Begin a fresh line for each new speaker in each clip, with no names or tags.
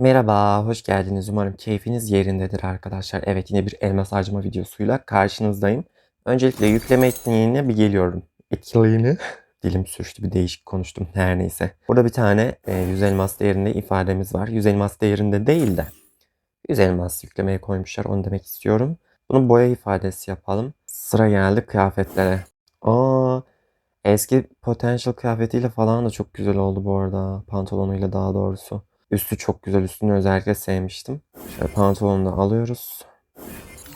Merhaba, hoş geldiniz. Umarım keyfiniz yerindedir arkadaşlar. Evet, yine bir elmas harcama videosuyla karşınızdayım. Öncelikle yükleme etkinliğine bir geliyorum. Etkinliğini? Dilim sürçtü, bir değişik konuştum. Her neyse. Burada bir tane e, 100 elmas değerinde ifademiz var. 100 elmas değerinde değil de 100 elmas yüklemeye koymuşlar. Onu demek istiyorum. Bunun boya ifadesi yapalım. Sıra geldi kıyafetlere. Aa, eski potential kıyafetiyle falan da çok güzel oldu bu arada. Pantolonuyla daha doğrusu. Üstü çok güzel. Üstünü özellikle sevmiştim. Şöyle pantolonu da alıyoruz.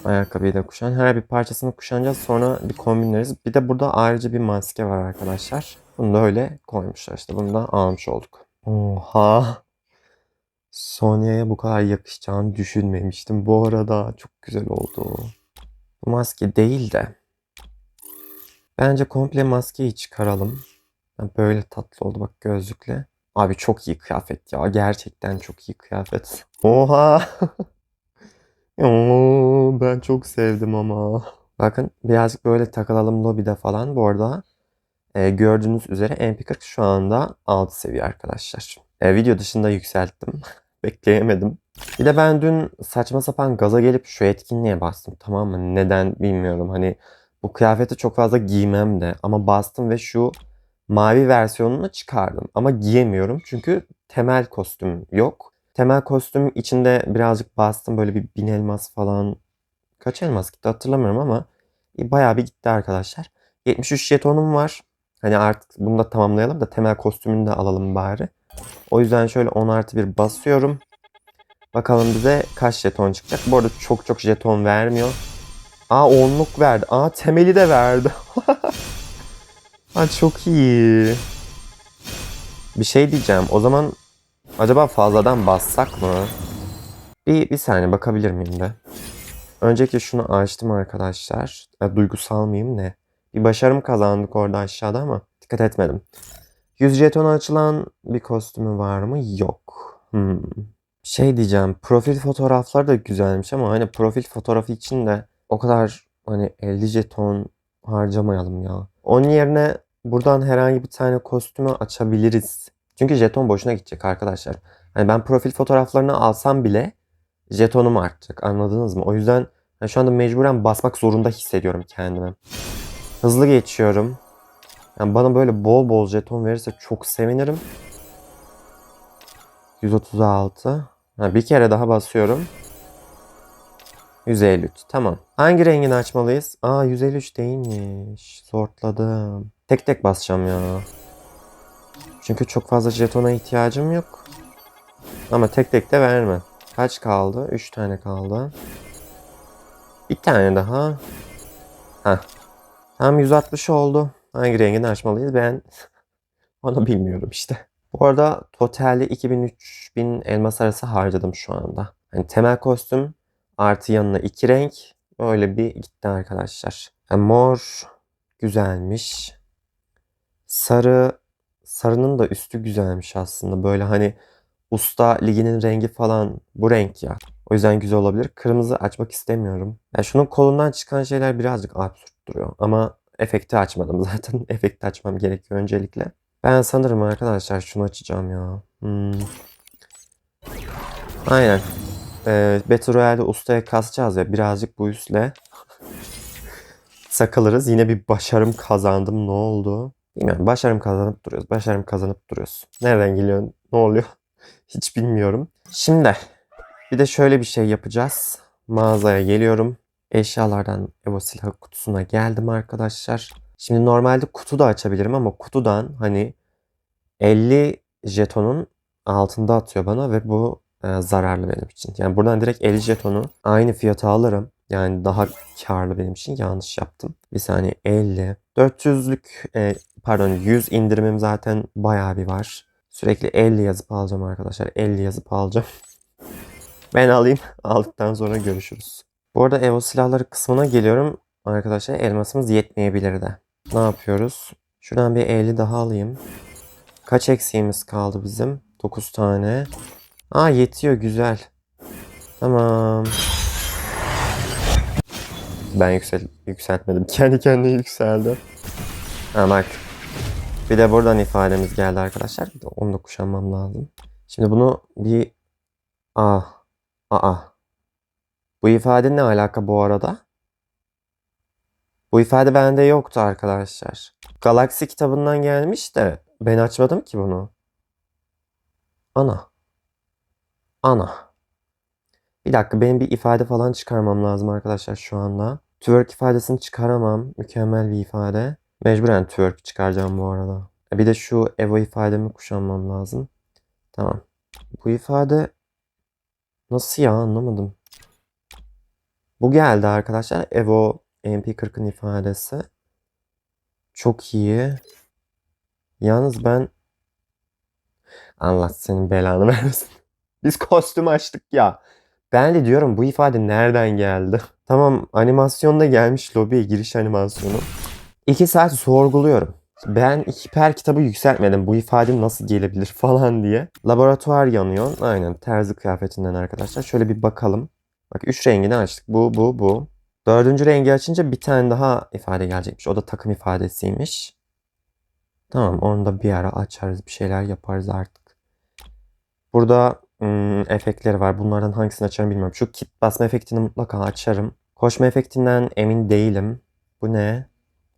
Ayakkabıyı da kuşan. Her bir parçasını kuşanacağız. Sonra bir kombinleriz. Bir de burada ayrıca bir maske var arkadaşlar. Bunu da öyle koymuşlar. İşte bunu da almış olduk. Oha. Sonya'ya bu kadar yakışacağını düşünmemiştim. Bu arada çok güzel oldu. Bu maske değil de. Bence komple maskeyi çıkaralım. Böyle tatlı oldu bak gözlükle. Abi çok iyi kıyafet ya. Gerçekten çok iyi kıyafet. Oha. Oo, ben çok sevdim ama. Bakın birazcık böyle takılalım lobide falan. Bu arada e, gördüğünüz üzere MP40 şu anda 6 seviye arkadaşlar. E, video dışında yükselttim. Bekleyemedim. Bir de ben dün saçma sapan gaza gelip şu etkinliğe bastım. Tamam mı? Neden bilmiyorum. Hani bu kıyafeti çok fazla giymem de. Ama bastım ve şu mavi versiyonunu çıkardım. Ama giyemiyorum çünkü temel kostüm yok. Temel kostüm içinde birazcık bastım böyle bir bin elmas falan. Kaç elmas gitti hatırlamıyorum ama bayağı bir gitti arkadaşlar. 73 jetonum var. Hani artık bunu da tamamlayalım da temel kostümünü de alalım bari. O yüzden şöyle 10 artı 1 basıyorum. Bakalım bize kaç jeton çıkacak. Bu arada çok çok jeton vermiyor. Aa onluk verdi. Aa temeli de verdi. Ha çok iyi. Bir şey diyeceğim. O zaman acaba fazladan bassak mı? Bir, bir saniye bakabilir miyim de? Önceki şunu açtım arkadaşlar. E, duygusal mıyım ne? Bir başarım kazandık orada aşağıda ama dikkat etmedim. 100 jeton açılan bir kostümü var mı? Yok. Hmm. Şey diyeceğim. Profil fotoğrafları da güzelmiş ama hani profil fotoğrafı için de o kadar hani 50 jeton harcamayalım ya. Onun yerine buradan herhangi bir tane kostümü açabiliriz. Çünkü jeton boşuna gidecek arkadaşlar. Hani ben profil fotoğraflarını alsam bile jetonum artacak. Anladınız mı? O yüzden yani şu anda mecburen basmak zorunda hissediyorum kendimi. Hızlı geçiyorum. Yani bana böyle bol bol jeton verirse çok sevinirim. 136. Ha, bir kere daha basıyorum. 153. Tamam. Hangi rengini açmalıyız? Aa 153 değilmiş. Sortladım. Tek tek basacağım ya. Çünkü çok fazla jetona ihtiyacım yok. Ama tek tek de verme. Kaç kaldı? 3 tane kaldı. Bir tane daha. Ha. Tam 160 oldu. Hangi rengini açmalıyız? Ben onu bilmiyorum işte. Bu arada totalde 2000-3000 elmas arası harcadım şu anda. Hani temel kostüm Artı yanına iki renk. Böyle bir gitti arkadaşlar. Yani mor güzelmiş. Sarı sarının da üstü güzelmiş aslında. Böyle hani usta liginin rengi falan bu renk ya. O yüzden güzel olabilir. Kırmızı açmak istemiyorum. Yani şunun kolundan çıkan şeyler birazcık absürt duruyor. Ama efekti açmadım zaten. efekti açmam gerekiyor öncelikle. Ben sanırım arkadaşlar şunu açacağım ya. Hmm. Aynen. E, Battle Royale'de ustaya kasacağız ya birazcık bu üstle sakılırız. Yine bir başarım kazandım. Ne oldu? Bilmiyorum. Başarım kazanıp duruyoruz. Başarım kazanıp duruyoruz. Nereden geliyor? Ne oluyor? Hiç bilmiyorum. Şimdi bir de şöyle bir şey yapacağız. Mağazaya geliyorum. Eşyalardan Evo silah kutusuna geldim arkadaşlar. Şimdi normalde kutu da açabilirim ama kutudan hani 50 jetonun altında atıyor bana ve bu e, zararlı benim için. Yani buradan direkt 50 jetonu aynı fiyata alırım. Yani daha karlı benim için yanlış yaptım. Bir saniye 50. 400'lük e, pardon 100 indirimim zaten bayağı bir var. Sürekli 50 yazıp alacağım arkadaşlar. 50 yazıp alacağım. ben alayım. Aldıktan sonra görüşürüz. Bu arada Evo silahları kısmına geliyorum. Arkadaşlar elmasımız yetmeyebilir de. Ne yapıyoruz? Şuradan bir 50 daha alayım. Kaç eksiğimiz kaldı bizim? 9 tane. Aa yetiyor güzel. Tamam. Ben yüksel yükseltmedim. Kendi kendine yükseldi. Ha bak. Bir de buradan ifademiz geldi arkadaşlar. Bir de onu da kuşanmam lazım. Şimdi bunu bir Ah. Aa. Bu ifade ne alaka bu arada? Bu ifade bende yoktu arkadaşlar. Galaksi kitabından gelmiş de ben açmadım ki bunu. Ana. Ana. Bir dakika benim bir ifade falan çıkarmam lazım arkadaşlar şu anda. Twerk ifadesini çıkaramam. Mükemmel bir ifade. Mecburen twerk çıkaracağım bu arada. E, Bir de şu Evo ifademi kuşanmam lazım. Tamam. Bu ifade nasıl ya anlamadım. Bu geldi arkadaşlar. Evo MP40'ın ifadesi. Çok iyi. Yalnız ben Allah senin belanı vermesin. Biz kostüm açtık ya. Ben de diyorum bu ifade nereden geldi? Tamam animasyonda gelmiş lobiye giriş animasyonu. İki saat sorguluyorum. Ben hiper kitabı yükseltmedim. Bu ifade nasıl gelebilir falan diye. Laboratuvar yanıyor. Aynen terzi kıyafetinden arkadaşlar. Şöyle bir bakalım. Bak üç rengini açtık. Bu, bu, bu. Dördüncü rengi açınca bir tane daha ifade gelecekmiş. O da takım ifadesiymiş. Tamam onu da bir ara açarız. Bir şeyler yaparız artık. Burada hmm, efektleri var. Bunlardan hangisini açarım bilmiyorum. Şu kit basma efektini mutlaka açarım. Koşma efektinden emin değilim. Bu ne?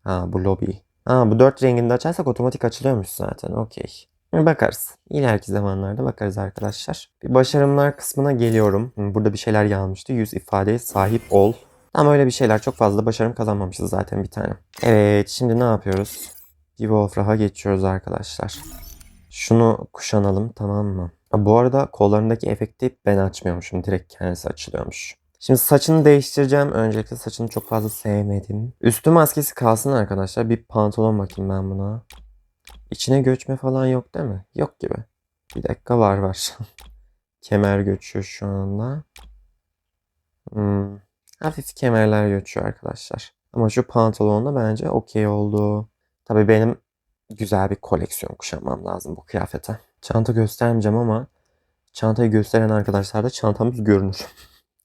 Ha bu lobby. Ha bu dört rengini de açarsak otomatik açılıyormuş zaten. Okey. Bakarız. İleriki zamanlarda bakarız arkadaşlar. Bir başarımlar kısmına geliyorum. Burada bir şeyler yazmıştı. Yüz ifadeye sahip ol. Ama öyle bir şeyler çok fazla başarım kazanmamışız zaten bir tane. Evet şimdi ne yapıyoruz? Wolfrah'a geçiyoruz arkadaşlar. Şunu kuşanalım tamam mı? Bu arada kollarındaki efekti ben açmıyormuşum. Direkt kendisi açılıyormuş. Şimdi saçını değiştireceğim. Öncelikle saçını çok fazla sevmedim. Üstü maskesi kalsın arkadaşlar. Bir pantolon bakayım ben buna. İçine göçme falan yok değil mi? Yok gibi. Bir dakika var var. Kemer göçüyor şu anda. Hmm, Hafif kemerler göçüyor arkadaşlar. Ama şu pantolonla bence okey oldu. Tabii benim güzel bir koleksiyon kuşanmam lazım bu kıyafete. Çanta göstermeyeceğim ama çantayı gösteren arkadaşlar da çantamız görünür.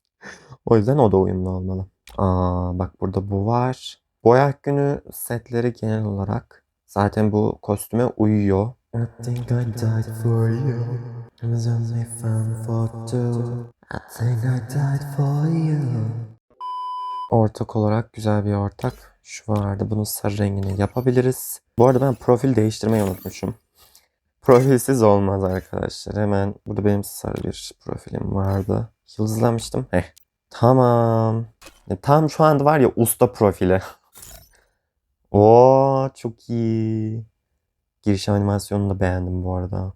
o yüzden o da uyumlu olmalı. Aa bak burada bu var. Boyak günü setleri genel olarak zaten bu kostüme uyuyor. I think I died for you. It was only fun for two. I think I died for you. Ortak olarak güzel bir ortak. Şu vardı. Bunun sarı rengini yapabiliriz. Bu arada ben profil değiştirmeyi unutmuşum. Profilsiz olmaz arkadaşlar. Hemen burada benim sarı bir profilim vardı. Yıldızlamıştım. Heh. Tamam. E, tam şu anda var ya usta profili. Oo çok iyi. Giriş animasyonunu da beğendim bu arada.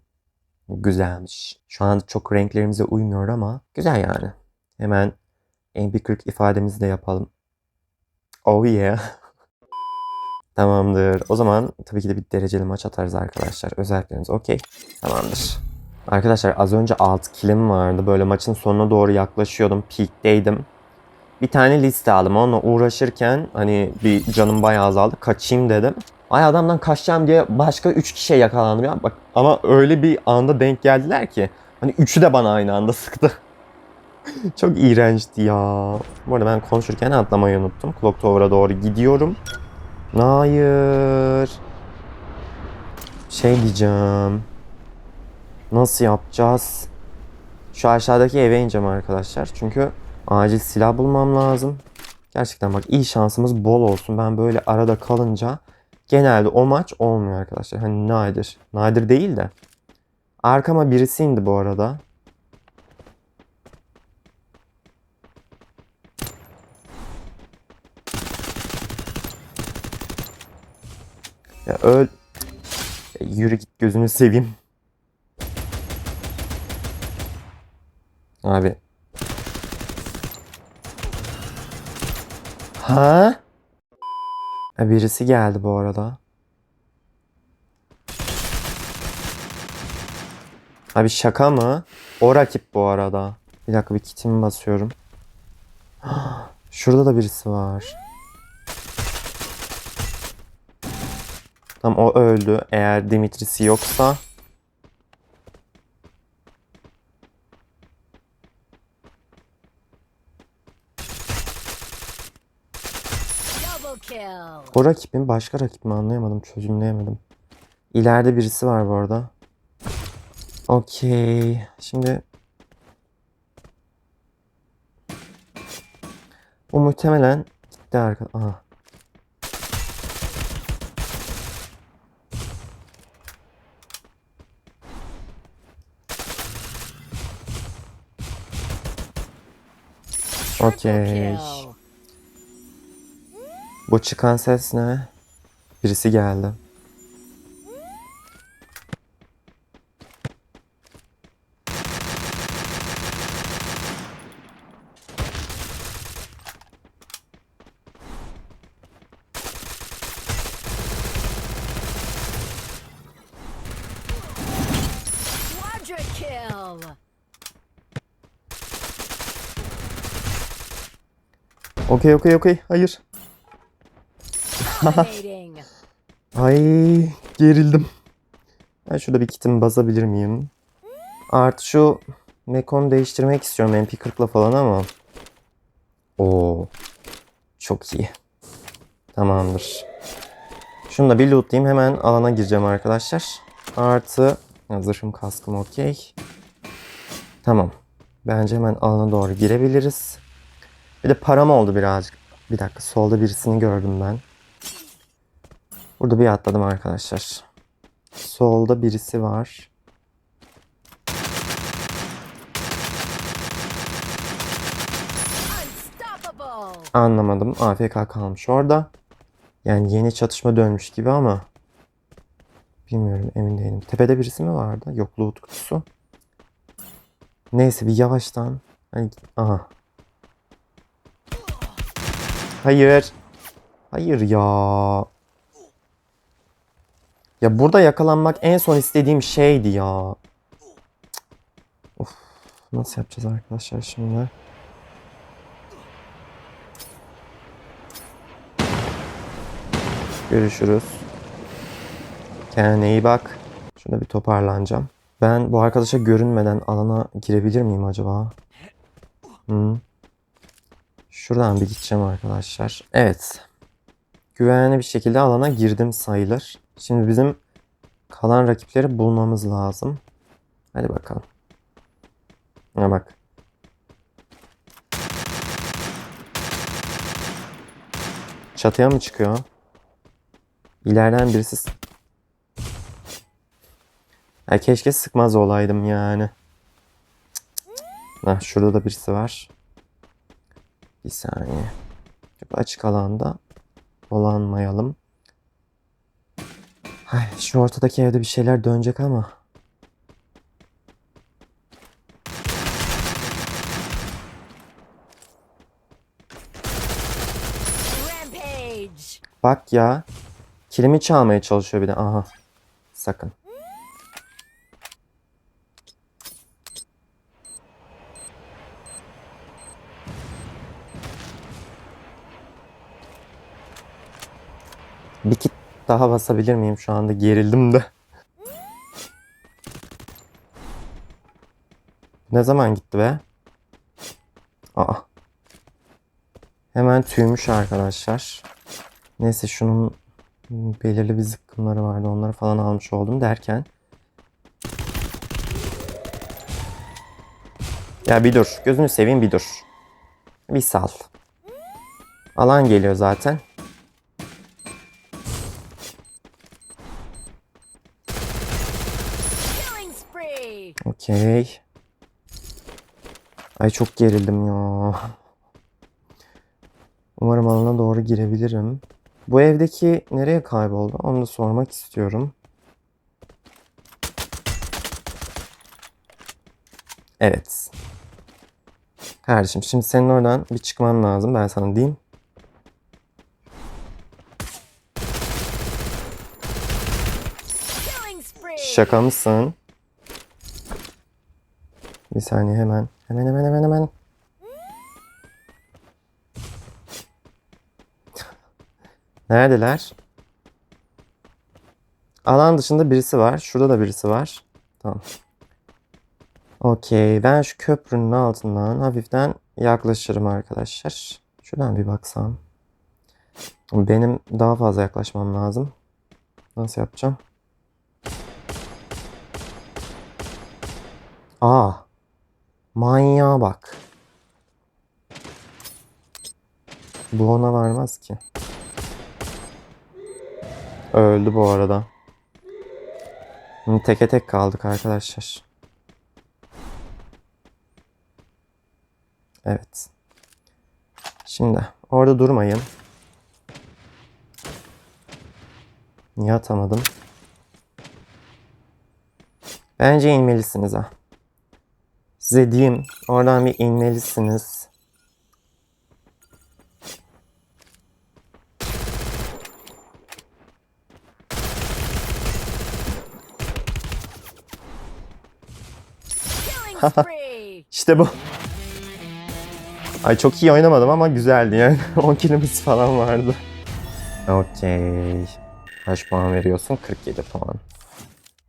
Güzelmiş. Şu an çok renklerimize uymuyor ama güzel yani. Hemen MP40 ifademizi de yapalım. Oh yeah. Tamamdır. O zaman tabii ki de bir dereceli maç atarız arkadaşlar. Özellikleriniz okey. Tamamdır. Arkadaşlar az önce 6 kilim vardı. Böyle maçın sonuna doğru yaklaşıyordum. Peak'teydim. Bir tane liste aldım. Onunla uğraşırken hani bir canım bayağı azaldı. Kaçayım dedim. Ay adamdan kaçacağım diye başka 3 kişiye yakalandım ya. Bak ama öyle bir anda denk geldiler ki. Hani üçü de bana aynı anda sıktı. Çok iğrençti ya. Bu arada ben konuşurken atlamayı unuttum. Clock Tower'a doğru gidiyorum. Hayır. Şey diyeceğim. Nasıl yapacağız? Şu aşağıdaki eve ineceğim arkadaşlar. Çünkü acil silah bulmam lazım. Gerçekten bak iyi şansımız bol olsun. Ben böyle arada kalınca genelde o maç olmuyor arkadaşlar. Hani nadir. Nadir değil de. Arkama birisi indi bu arada. Ya öl... Ya yürü git gözünü seveyim. Abi. Ha? Ha, birisi geldi bu arada. Abi şaka mı? O rakip bu arada. Bir dakika bir kitimi basıyorum. Şurada da birisi var. Tam o öldü. Eğer Dimitris'i yoksa O rakip? Başka rakip mi? Anlayamadım. Çözümleyemedim. İleride birisi var bu arada. Okey. Şimdi o muhtemelen gitti arkadaş. Aha. Okey. Bu çıkan ses ne? Birisi geldi.
Kill.
Okey okey okey. Hayır. Ay gerildim. Ben şurada bir kitimi basabilir miyim? Artı şu Mekon'u değiştirmek istiyorum MP40'la falan ama. Oo. Çok iyi. Tamamdır. Şunu da bir lootlayayım. Hemen alana gireceğim arkadaşlar. Artı zırhım kaskım okey. Tamam. Bence hemen alana doğru girebiliriz. Bir de param oldu birazcık. Bir dakika solda birisini gördüm ben. Burada bir atladım arkadaşlar. Solda birisi var. Anlamadım. AFK kalmış orada. Yani yeni çatışma dönmüş gibi ama bilmiyorum emin değilim. Tepede birisi mi vardı? Yok loot kutusu. Neyse bir yavaştan. Hani, aha. Hayır. Hayır ya. Ya burada yakalanmak en son istediğim şeydi ya. Of. Nasıl yapacağız arkadaşlar şimdi? Görüşürüz. Kendine iyi bak. Şuna bir toparlanacağım. Ben bu arkadaşa görünmeden alana girebilir miyim acaba? Hı. Şuradan bir gideceğim arkadaşlar. Evet. Güvenli bir şekilde alana girdim sayılır. Şimdi bizim kalan rakipleri bulmamız lazım. Hadi bakalım. Ha bak. Çatıya mı çıkıyor? İleriden birisi... Ya keşke sıkmaz olaydım yani. Ha, şurada da birisi var. Bir saniye. Çok açık alanda dolanmayalım. Ay, şu ortadaki evde bir şeyler dönecek ama.
Rampage.
Bak ya. Kilimi çalmaya çalışıyor bir de. Aha. Sakın. Bir kit daha basabilir miyim? Şu anda gerildim de. Ne zaman gitti be? Aa. Hemen tüymüş arkadaşlar. Neyse şunun belirli bir zıkkımları vardı. Onları falan almış oldum derken. Ya bir dur. Gözünü seveyim bir dur. Bir sal. Alan geliyor zaten. Okey. Ay çok gerildim ya. Umarım alana doğru girebilirim. Bu evdeki nereye kayboldu? Onu da sormak istiyorum. Evet. Kardeşim şimdi senin oradan bir çıkman lazım. Ben sana diyeyim. Şaka mısın? Bir saniye hemen. Hemen hemen hemen hemen. Neredeler? Alan dışında birisi var. Şurada da birisi var. Tamam. Okey. Ben şu köprünün altından hafiften yaklaşırım arkadaşlar. Şuradan bir baksam. Benim daha fazla yaklaşmam lazım. Nasıl yapacağım? Aa. Manyağa bak. Bu ona varmaz ki. Öldü bu arada. Şimdi teke tek kaldık arkadaşlar. Evet. Şimdi orada durmayın. Niye atamadım? Bence inmelisiniz ha. Size diyeyim. Oradan bir inmelisiniz. İşte bu. Ay çok iyi oynamadım ama güzeldi yani. 10 kilimiz falan vardı. Okey. Kaç puan veriyorsun? 47 puan.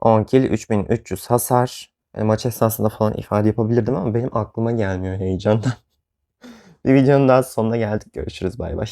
10 kill 3300 hasar. Yani maç esnasında falan ifade yapabilirdim ama benim aklıma gelmiyor heyecandan. Bir videonun daha sonuna geldik. Görüşürüz bay bay.